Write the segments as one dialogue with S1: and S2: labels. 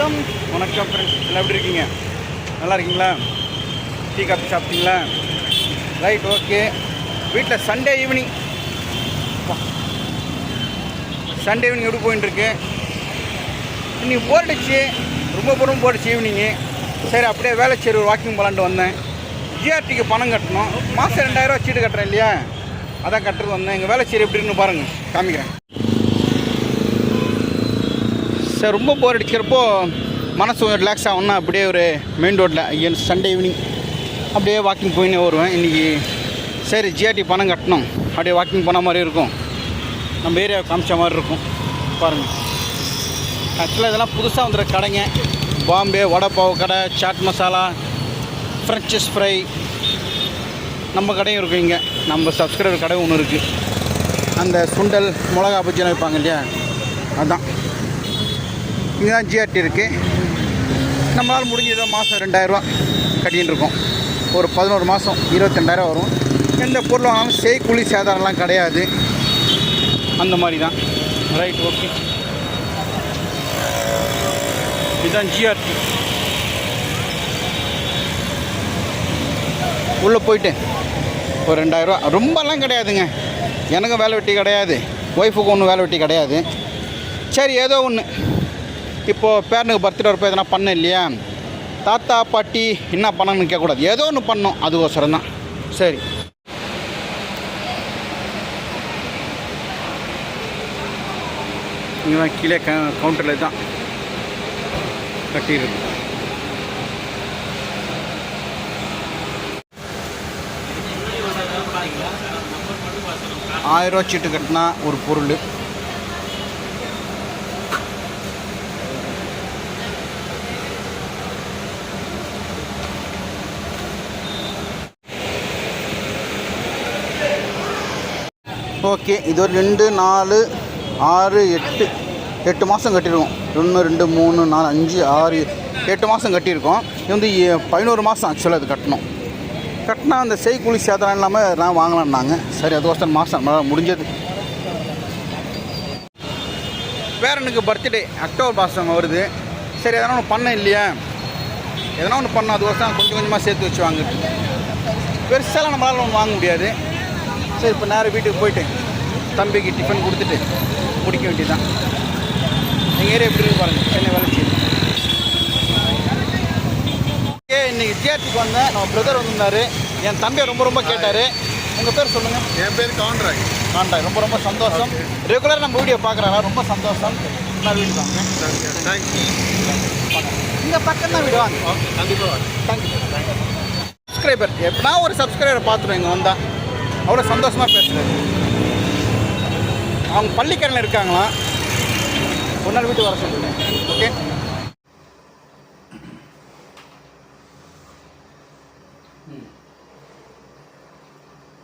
S1: வணக்கம் வணக்கம் ஃப்ரெண்ட்ஸ் எல்லாம் எப்படி இருக்கீங்க நல்லா இருக்கீங்களா டீ காஃபி சாப்பிட்டீங்களா ரைட் ஓகே வீட்டில் சண்டே ஈவினிங் சண்டே ஈவினிங் எப்படி இருக்கு இன்னைக்கு போட்டுச்சு ரொம்ப பொறுமை போட்டுச்சு ஈவினிங்கு சரி அப்படியே வேலை சரி ஒரு வாக்கிங் போகலான்ட்டு வந்தேன் ஜிஆர்டிக்கு பணம் கட்டணும் மாதம் ரெண்டாயிரரூவா சீட்டு கட்டுறேன் இல்லையா அதான் கட்டுறது வந்தேன் எங்கள் வேலை சரி இருக்குன்னு பாருங்கள் காமிக்கிறேன் சார் ரொம்ப போர் அடிக்கிறப்போ மனசு ரிலாக்ஸ் ஆகும்னா அப்படியே ஒரு மெயின் ரோட்டில் ஐயன் சண்டே ஈவினிங் அப்படியே வாக்கிங் போயின்னு வருவேன் இன்றைக்கி சரி ஜிஆர்டி பணம் கட்டணும் அப்படியே வாக்கிங் போன மாதிரி இருக்கும் நம்ம ஏரியாவை காமிச்ச மாதிரி இருக்கும் பாருங்கள் ஆக்சுவலாக இதெல்லாம் புதுசாக வந்துடுற கடைங்க பாம்பே வடைப்பாவு கடை சாட் மசாலா ஃப்ரெஞ்சஸ் ஃப்ரை நம்ம கடையும் இருக்கும் இங்கே நம்ம சப்ஸ்கிரைபர் கடை ஒன்று இருக்குது அந்த சுண்டல் மிளகா பஜ்ஜிலாம் வைப்பாங்க இல்லையா அதுதான் இதுதான் ஜிஆர்டி இருக்குது நம்மளால் முடிஞ்சதோ மாதம் ரெண்டாயிரரூவா கட்டின்னு இருக்கோம் ஒரு பதினோரு மாதம் இருபத்தி ரெண்டாயிரம் வரும் எந்த பொருள் வாங்கினாலும் செய்கூலி சேதாரம்லாம் கிடையாது அந்த மாதிரி தான் ரைட் ஓகே இதுதான் ஜிஆர்டி உள்ளே போயிட்டு ஒரு ரெண்டாயிரரூவா ரொம்பலாம் கிடையாதுங்க எனக்கும் வேலை வெட்டி கிடையாது ஒய்ஃபுக்கு ஒன்றும் வேலை வெட்டி கிடையாது சரி ஏதோ ஒன்று இப்போது பேரனுக்கு பர்த்டே வரப்போ எதனா பண்ண இல்லையா தாத்தா பாட்டி என்ன பண்ணணும்னு கேட்கக்கூடாது ஏதோ ஒன்று பண்ணோம் அதுக்கோசரம் தான் சரி இங்கே கீழே க கவுண்டரில் தான் கட்டிடுது ஆயிரம் ரூபா சீட்டு கட்டினா ஒரு பொருள் ஓகே இது ஒரு ரெண்டு நாலு ஆறு எட்டு எட்டு மாதம் கட்டிடுவோம் ஒன்று ரெண்டு மூணு நாலு அஞ்சு ஆறு எட்டு மாதம் கட்டியிருக்கோம் இது வந்து பதினோரு மாதம் ஆக்சுவலாக அது கட்டணும் கட்டினா அந்த கூலி சேதம் இல்லாமல் நான் வாங்கலான்னாங்க சரி அது வருஷம் மாதம் முடிஞ்சது வேற எனக்கு பர்த்டே அக்டோபர் மாதம் வருது சரி எதனா ஒன்று பண்ண இல்லையா எதனா ஒன்று பண்ணோம் வருஷம் கொஞ்சம் கொஞ்சமாக சேர்த்து வச்சு வாங்க பெருசாலாம் நம்மளால் ஒன்று வாங்க முடியாது சரி இப்போ நேரம் வீட்டுக்கு போயிட்டு தம்பிக்கு டிஃபன் கொடுத்துட்டு முடிக்க தான் எங்கள் ஏரியா எப்படி பாருங்கள் சென்னை வளர்ச்சி ஓகே இன்றைக்கி தியேட்டருக்கு வந்தேன் நம்ம பிரதர் வந்திருந்தார் என் தம்பியை ரொம்ப ரொம்ப கேட்டார் உங்கள் பேர் சொல்லுங்கள் என் பேர் கான்ட்ராய் கான்ட்ராய் ரொம்ப ரொம்ப சந்தோஷம் ரெகுலராக நம்ம வீடியோ பார்க்குறாங்க ரொம்ப சந்தோஷம் நான் வீடு வாங்க தேங்க்யூ இந்த பக்கம் தான் வீடு வாங்க ஓகே கண்டிப்பாக வாங்க தேங்க்யூ சப்ஸ்கிரைபர் எப்படின்னா ஒரு சப்ஸ்கிரைபரை பார்த்துருவோம் இங்கே வந்தால் அவ்வளோ சந்தோஷமாக பேசுகிறாரு அவங்க பள்ளிக்கரணில் இருக்காங்களா ஒரு நாள் வீட்டு வர சொல்லுங்கள் ஓகே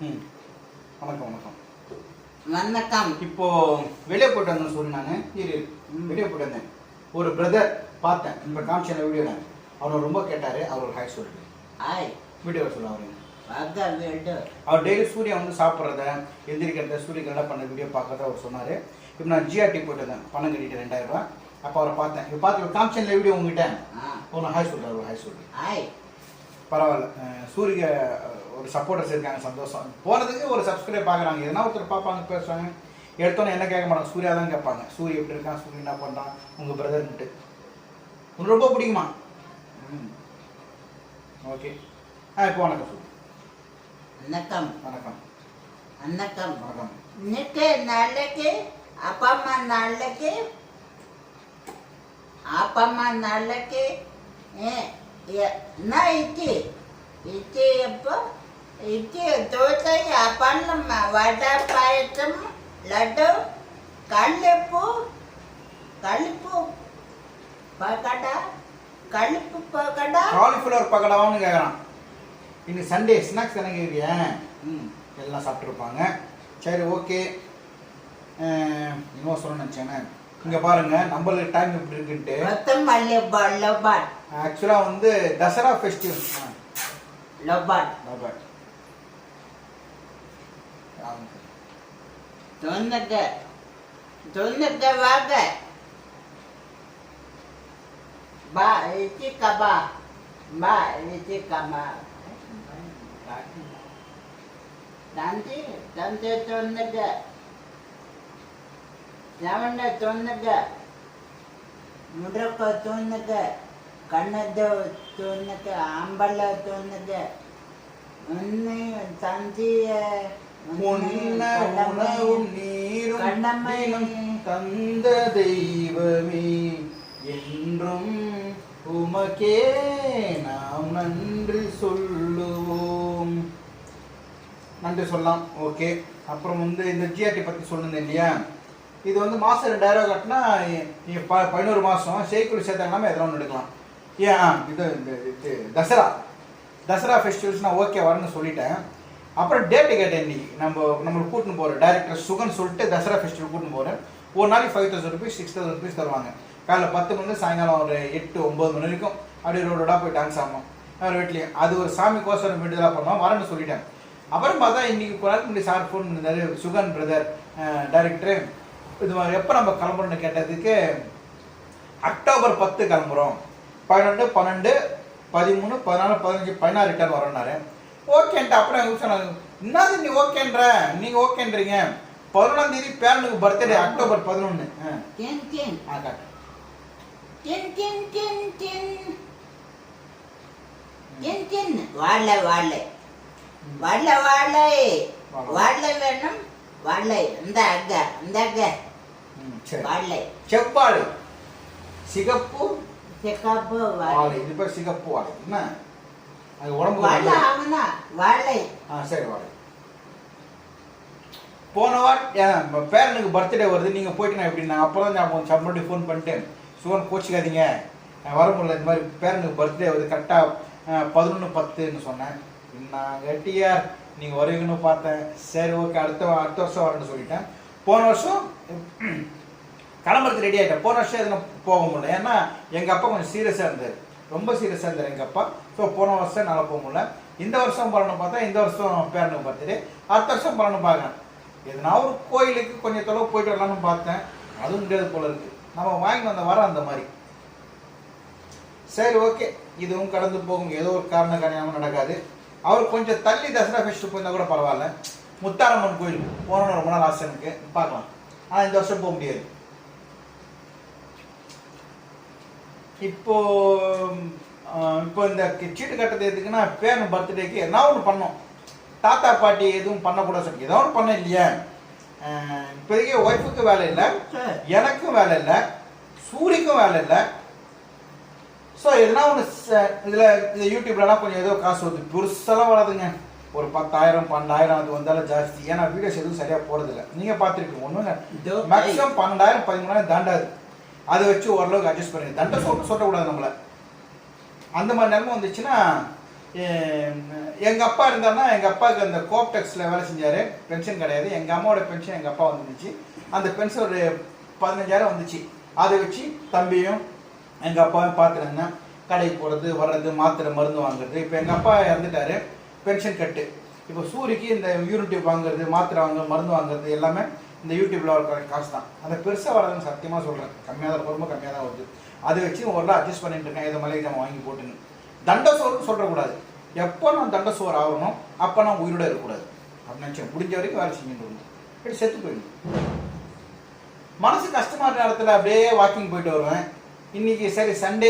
S1: ம் வணக்கம் வணக்கம் வணக்கம் இப்போ வெளியே போட்டு வந்தேன் சொல்லி நான் இரு வெளியே போட்டு வந்தேன் ஒரு பிரதர் பார்த்தேன் இப்போ காமிச்சேன் வீடியோவில் அவர் ரொம்ப கேட்டார் அவர் ஒரு ஹாய் சொல்லிட்டு ஹாய் வீடியோவில் சொல்ல அவரு அவர் டெய்லி சூரியன் வந்து சாப்பிட்றத எந்திரிக்கிறத சூரியன் நல்லா பண்ண வீடியோ பார்க்கறத அவர் சொன்னார் இப்போ நான் ஜிஆர்டி போட்டிருந்தேன் பணம் கட்டிட்டேன் ரெண்டாயிரம் ரூபாய் அப்போ அவரை பார்த்தேன் இப்போ பார்த்து காமிச்சன்ல வீடியோ உங்ககிட்ட ஒரு ஹாய் சொல்கிறார் ஹாய் சொல்லி ஹாய் பரவாயில்ல சூரிய ஒரு சப்போர்ட்டர்ஸ் இருக்காங்க சந்தோஷம் போகிறதுக்கு ஒரு சப்ஸ்கிரைப் பார்க்குறாங்க எதனா ஒருத்தர் பார்ப்பாங்க பேசுவாங்க எடுத்தோன்னே என்ன கேட்க மாட்டாங்க சூர்யா தான் கேட்பாங்க சூரிய எப்படி இருக்கான் சூரிய என்ன பண்ணுறான் உங்கள் பிரதர்ன்ட்டு உங்களுக்கு ரொம்ப பிடிக்குமா ஓகே ஆ இப்போ வணக்கம் வணக்கம் வணக்கம் வணக்கம் வணக்கம் இன்னைக்கு நாளைக்கு அப்பா அம்மா நாளைக்கு அப்பா அம்மா நாளைக்கு என்ன இட்லி இட்லி எப்போ இட்லி தோசை அப்பளம் வடை பாயசம் லட்டு கல்லுப்பு கல்லுப்பு பக்கடா கல்லுப்பு பக்கடா காலிஃப்ளவர் பக்கடாவான்னு கேட்குறான் இன்னைக்கு சண்டே ஸ்நாக்ஸ் தானே கேட்குறிய ம் எல்லாம் சாப்பிட்ருப்பாங்க சரி ஓகே இன்னும் சொல்லணும் நினச்சேன் இங்கே பாருங்க நம்மளுக்கு டைம் இப்படி இருக்குன்ட்டு ஆக்சுவலாக வந்து தசரா ஃபெஸ்டிவல் லபாட் வாங்க பா கபா பா கபா తంతి తంతి తొన్నగ శ్రవణ తొన్నగ ಮುಡ್ರಕ್ಕ ತೋನಕ ಕಣ್ಣದ್ದ ತೋನಕ ಅಂಬಳ ತೋನಕ ಒನ್ನೆ ತಂತಿಯ ഉണവും നീരും കണ്ണമ്മയും തந்த ദൈവമേ என்றும் உமக்கே நாம் நன்றி சொல் நன்றி சொல்லலாம் ஓகே அப்புறம் வந்து இந்த ஜிஆர்டி பற்றி சொல்லுங்க இல்லையா இது வந்து மாதம் ரெண்டாயிரம் கட்டினா நீங்கள் ப பதினோரு மாதம் செய்குழி இல்லாமல் எதிராக ஒன்று எடுக்கலாம் ஏன் இது இந்த இது தசரா தசரா ஃபெஸ்டிவல்ஸ்னால் ஓகே வரேன்னு சொல்லிட்டேன் அப்புறம் டேட்டு கேட்டேன் இன்னைக்கு நம்ம நம்மளுக்கு கூட்டின்னு போகிறோம் டேரக்டர் சுகன் சொல்லிட்டு தசரா ஃபெஸ்டிவல் கூட்டின்னு போகிறேன் ஒரு நாளைக்கு five thousand rupees six thousand rupees தருவாங்க காலைல பத்து மணி சாயங்காலம் ஒரு எட்டு ஒம்பது மணி வரைக்கும் அப்படியே ரோடோட போய் டான்ஸ் ஆகணும் அவர் வீட்லேயும் அது ஒரு சாமி கோசரம் விடுதலாக பண்ணலாம் வரேன்னு சொல்லிட்டேன் அப்புறம் பார்த்தா இன்னைக்கு கொஞ்ச முன்னாடி சார் ஃபோன் பண்ணியிருந்தாரு சுகன் பிரதர் டைரக்டரு இது மாதிரி எப்போ நம்ம கிளம்புறோம்னு கேட்டதுக்கு அக்டோபர் பத்து கிளம்புறோம் பன்னெண்டு பன்னெண்டு பதிமூணு பதினாலு பதினஞ்சு பதினாறு ரிட்டர்ன் வரோம்னாரு ஓகேன்ட்டு அப்புறம் எங்கள் சொன்னாங்க என்னது நீ ஓகேன்ற நீங்கள் ஓகேன்றீங்க பதினொன்றாம் தேதி பேரனுக்கு பர்த்டே அக்டோபர் பதினொன்று வாடல வாடல வடல வாழை வாழை வேணும் வாழை இந்த அக்க இந்த அக்க வாழை செவ்வாழை சிகப்பு சிகப்பு வாழை இது பேர் சிகப்பு வாழை என்ன அது உடம்பு வாழை ஆகுனா வாழை ஆ சரி வாழை போன வாட் பேரனுக்கு பர்த்டே வருது நீங்கள் போயிட்டு நான் எப்படி நான் அப்புறம் ஞாபகம் சம்மடி ஃபோன் பண்ணிட்டேன் சுகன் கோச்சிக்காதீங்க வர முடியல இந்த மாதிரி பேரனுக்கு பர்த்டே வருது கரெக்டாக பதினொன்று பத்துன்னு சொன்னேன் நான் கட்டியா நீங்கள் வருவீங்கன்னு பார்த்தேன் சரி ஓகே அடுத்த அடுத்த வருஷம் வரேன்னு சொல்லிட்டேன் போன வருஷம் கிளம்புறதுக்கு ரெடி ஆகிட்டேன் போன வருஷம் எதுவும் போக முடியல ஏன்னா எங்கள் அப்பா கொஞ்சம் சீரியஸாக இருந்தார் ரொம்ப சீரியஸாக இருந்தார் எங்கள் அப்பா ஸோ போன வருஷம் என்னால் போக முடியல இந்த வருஷம் போகணும்னு பார்த்தா இந்த வருஷம் பேரனுக்கு பார்த்துட்டு அடுத்த வருஷம் போகணும்னு பார்க்குறேன் எதனா ஒரு கோயிலுக்கு கொஞ்சம் தொலைவு போயிட்டு வரலாம்னு பார்த்தேன் அதுவும் முடியாது போல இருக்கு நம்ம வாங்கி வந்த வர அந்த மாதிரி சரி ஓகே இதுவும் கடந்து போகும் ஏதோ ஒரு காரணம் காரணமாக நடக்காது அவர் கொஞ்சம் தள்ளி தசரா ஃபெஸ்ட்டு போயிருந்தால் கூட பரவாயில்ல முத்தாரம்மன் கோயில் போகணும்னு ரொம்ப நாள் ஆசை எனக்கு பார்க்கலாம் ஆனால் இந்த வருஷம் போக முடியாது இப்போ இப்போ இந்த சீட்டு கட்டது எதுக்குன்னா பேரன் பர்த்டேக்கு என்ன ஒன்று பண்ணோம் தாத்தா பாட்டி எதுவும் பண்ணக்கூடாது சொல்லி ஏதோ ஒன்று பண்ண இல்லையா இப்போதைக்கு ஒய்ஃபுக்கு வேலை இல்லை எனக்கும் வேலை இல்லை சூரிக்கும் வேலை இல்லை ஸோ எதுனா ஒன்று இதில் இந்த யூடியூப்லலாம் கொஞ்சம் ஏதோ காசு வந்து புருசெல்லாம் வராதுங்க ஒரு பத்தாயிரம் பன்னெண்டாயிரம் அது வந்தாலும் ஜாஸ்தி ஏன்னா வீடியோஸ் எதுவும் சரியாக போகிறதில்ல நீங்கள் பார்த்துருக்கீங்க ஒன்றும் இல்லை மேக்ஸிமம் பன்னெண்டாயிரம் பதிமூணாயிரம் தாண்டாது அதை வச்சு ஓரளவுக்கு அட்ஜஸ்ட் பண்ணி தண்டை சொல்ல சொல்லக்கூடாது நம்மளை அந்த மாதிரி நிலமை வந்துச்சுன்னா எங்கள் அப்பா இருந்தார்னா எங்கள் அப்பாவுக்கு அந்த கோப்டெக்ஸில் வேலை செஞ்சார் பென்ஷன் கிடையாது எங்கள் அம்மாவோட பென்ஷன் எங்கள் அப்பா வந்துருந்துச்சு அந்த பென்ஷன் ஒரு பதினஞ்சாயிரம் வந்துச்சு அதை வச்சு தம்பியும் எங்கள் அப்பாவே பார்த்துருந்தேன் கடைக்கு போகிறது வர்றது மாத்திரை மருந்து வாங்குறது இப்போ எங்கள் அப்பா இறந்துட்டாரு பென்ஷன் கட்டு இப்போ சூரிக்கு இந்த யூனிட்யூப் வாங்குறது மாத்திரை வாங்க மருந்து வாங்குறது எல்லாமே இந்த யூடியூப்பில் வர காசு தான் அந்த பெருசாக வரதுன்னு சத்தியமாக சொல்கிறேன் கம்மியாக தான் ரொம்ப கம்மியாக தான் வருது அதை வச்சு ஒரு அட்ஜஸ்ட் பண்ணிட்டு இருக்கேன் இதை மலையை நம்ம வாங்கி போட்டுன்னு சோறுன்னு சொல்லக்கூடாது எப்போ நான் சோறு ஆகணும் அப்போ நான் உயிரோட இருக்கக்கூடாது அப்படின்னு நினச்சேன் முடிஞ்ச வரைக்கும் வேலை செஞ்சுட்டு வந்து இப்படி செத்து போயிடுங்க மனசு கஷ்டமாக இருக்கிற இடத்துல அப்படியே வாக்கிங் போயிட்டு வருவேன் இன்னைக்கு சரி சண்டே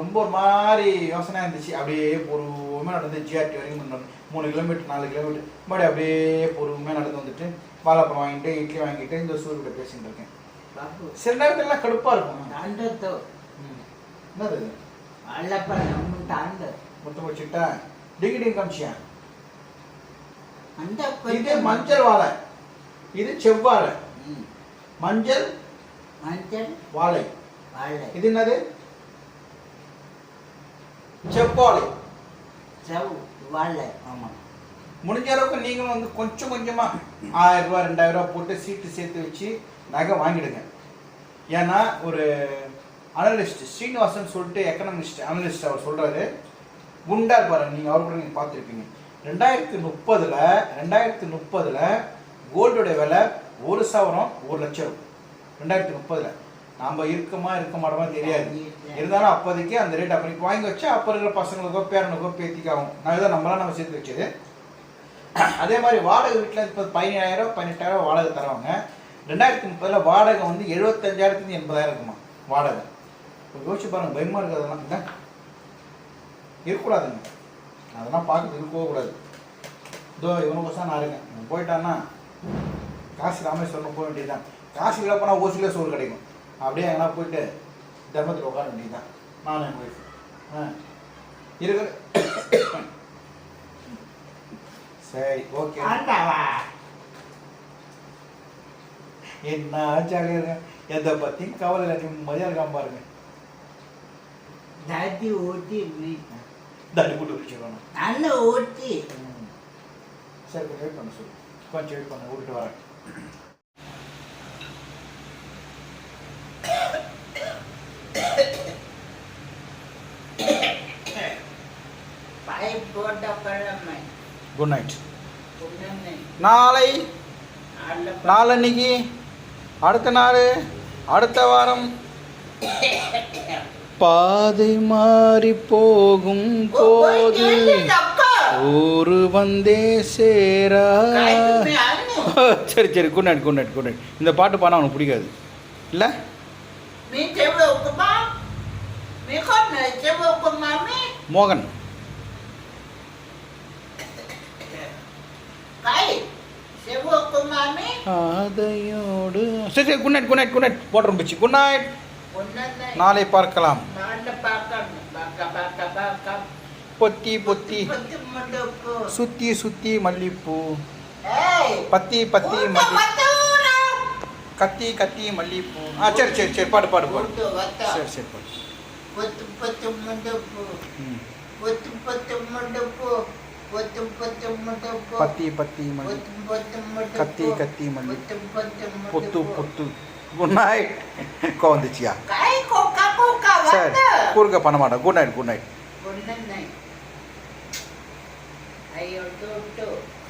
S1: ரொம்ப ஒரு மாதிரி யோசனையாக இருந்துச்சு அப்படியே பொறுமையாக நடந்து ஜிஆர்டி வரைக்கும் பண்ணோம் மூணு கிலோமீட்டர் நாலு கிலோமீட்டர் மறுபடியும் அப்படியே பொறுமையாக நடந்து வந்துட்டு வாழைப்பழம் வாங்கிட்டு இட்லி வாங்கிட்டு இந்த கூட பேசிட்டு இருக்கேன் சில நேரத்துலாம் கடுப்பாக இருக்கும் என்னது டிகிரி இது மஞ்சள் வாழை இது செவ்வாழை மஞ்சள் மஞ்சள் வாழை இது என்னது செவ்வாழை செவ் ஆமாம் முடிஞ்ச அளவுக்கு நீங்களும் வந்து கொஞ்சம் கொஞ்சமாக ஆயிரம் ரூபா ரெண்டாயிரம் ரூபா போட்டு சீட்டு சேர்த்து வச்சு நகை வாங்கிடுங்க ஏன்னா ஒரு அனலிஸ்ட் ஸ்ரீனிவாசன் சொல்லிட்டு எக்கனாமிஸ்ட் அனலிஸ்ட் அவர் சொல்கிறாரு குண்டா இருப்பார் நீங்கள் அவர் கூட நீங்கள் பார்த்துருப்பீங்க ரெண்டாயிரத்தி முப்பதில் ரெண்டாயிரத்தி முப்பதில் கோல்டோடைய விலை ஒரு சவரம் ஒரு லட்சம் ரெண்டாயிரத்தி முப்பதில் நம்ம இருக்குமா இருக்க மாட்டோமா தெரியாது இருந்தாலும் அப்போதைக்கு அந்த ரேட் அப்படி வாங்கி வச்சு அப்போ இருக்கிற பசங்களுக்கோ பேரனுக்கோ பேத்திக்காகும் அதுதான் நம்மளாம் நம்ம சேர்த்து வச்சது அதே மாதிரி வாடகை வீட்டில் இப்போ பதினேழாயிரம் பதினெட்டாயிரம் வாடகை தருவாங்க ரெண்டாயிரத்தி முப்பதில் வாடகை வந்து எழுபத்தஞ்சாயிரத்துலேருந்து எண்பதாயிரம் இருக்குமா வாடகை யோசிச்சு பாருங்கள் பயமாக இருக்கிறதெல்லாம் இல்லை இருக்கக்கூடாதுங்க அதெல்லாம் பார்க்க இருக்கக்கூடாது இதோ தான் நான் இருக்கேன் போயிட்டான்னா காசு ராமேஸ்வரம் போக வேண்டியதுதான் காசு இல்லை போனால் ஓசியில் சோறு கிடைக்கும் அப்படியே எங்கன்னா போயிட்டு தர்மத்தில் உட்கார வேண்டியதுதான் நானும் என் ஒய்ஃப் இருக்கிற சரி ஓகே என்ன ஜாலியாக இருக்கேன் எதை பற்றியும் கவலை இல்லை நிம்மதியாக இருக்காம பாருங்க தட்டி ஓட்டி தட்டி போட்டு வச்சுக்கணும் நல்ல ஓட்டி சரி கொஞ்சம் வெயிட் பண்ண சொல்லு கொஞ்சம் வெயிட் பண்ண விட்டுட்டு வரேன் குட் நைட் நாளை நாளன்னைக்கு அடுத்த நாள் அடுத்த வாரம் பாதை மாறி போகும் போது ஊரு வந்தே சேரா சரி சரி good night good night good night இந்த பாட்டு பாடினா அவனுக்கு பிடிக்காது இல்லை மோகன் அதையோடு சரி சரி good night good night good night போட்டுரும் பிச்சு குட் நைட் நாளை பார்க்கலாம் பொத்தி பொத்தி சுத்தி சுத்தி மல்லிப்பூ பத்தி பத்தி மல்லி கத்தி கத்தி மல்லிப்பூ ஆ சரி சரி சரி பாடு பாடு பாடு சரி சரி பாடு பத்து பத்து மண்டப்பு பத்து பத்து மண்டப்பு பத்தி பத்தி மல்லி கத்தி கத்தி மல்லி பொத்து பொத்து குட் நைட் கோ வந்துச்சியா சரி குறுக்க பண்ண மாட்டேன் குட் நைட் குட் நைட்